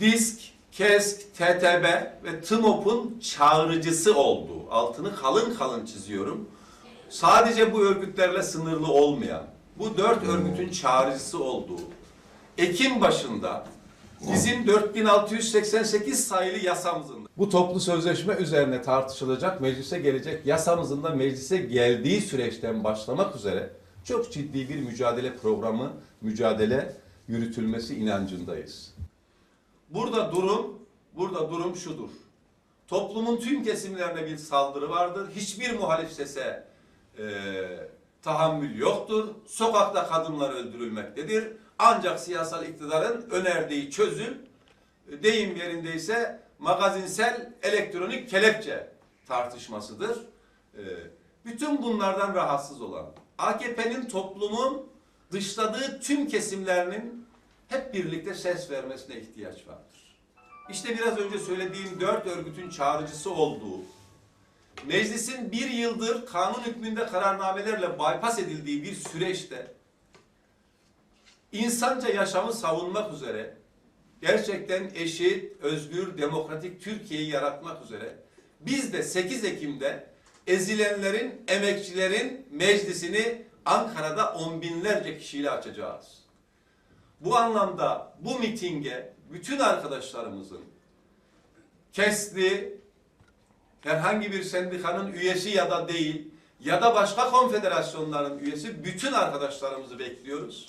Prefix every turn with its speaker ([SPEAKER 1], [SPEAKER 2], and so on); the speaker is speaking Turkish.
[SPEAKER 1] DISK, KESK, TTB ve TMOP'un çağrıcısı olduğu, altını kalın kalın çiziyorum. Sadece bu örgütlerle sınırlı olmayan, bu dört örgütün çağrıcısı olduğu, Ekim başında bizim 4688 sayılı yasamızın bu toplu sözleşme üzerine tartışılacak, meclise gelecek yasamızın da meclise geldiği süreçten başlamak üzere çok ciddi bir mücadele programı, mücadele yürütülmesi inancındayız. Burada durum, burada durum şudur. Toplumun tüm kesimlerine bir saldırı vardır. Hiçbir muhalif sese e, tahammül yoktur. Sokakta kadınlar öldürülmektedir. Ancak siyasal iktidarın önerdiği çözüm e, deyim yerindeyse magazinsel elektronik kelepçe tartışmasıdır. E, bütün bunlardan rahatsız olan AKP'nin toplumun dışladığı tüm kesimlerinin hep birlikte ses vermesine ihtiyaç vardır. İşte biraz önce söylediğim dört örgütün çağrıcısı olduğu, meclisin bir yıldır kanun hükmünde kararnamelerle bypass edildiği bir süreçte insanca yaşamı savunmak üzere gerçekten eşit, özgür, demokratik Türkiye'yi yaratmak üzere biz de 8 Ekim'de ezilenlerin, emekçilerin meclisini Ankara'da on binlerce kişiyle açacağız. Bu anlamda bu mitinge bütün arkadaşlarımızın KESL'i herhangi bir sendikanın üyesi ya da değil ya da başka konfederasyonların üyesi bütün arkadaşlarımızı bekliyoruz.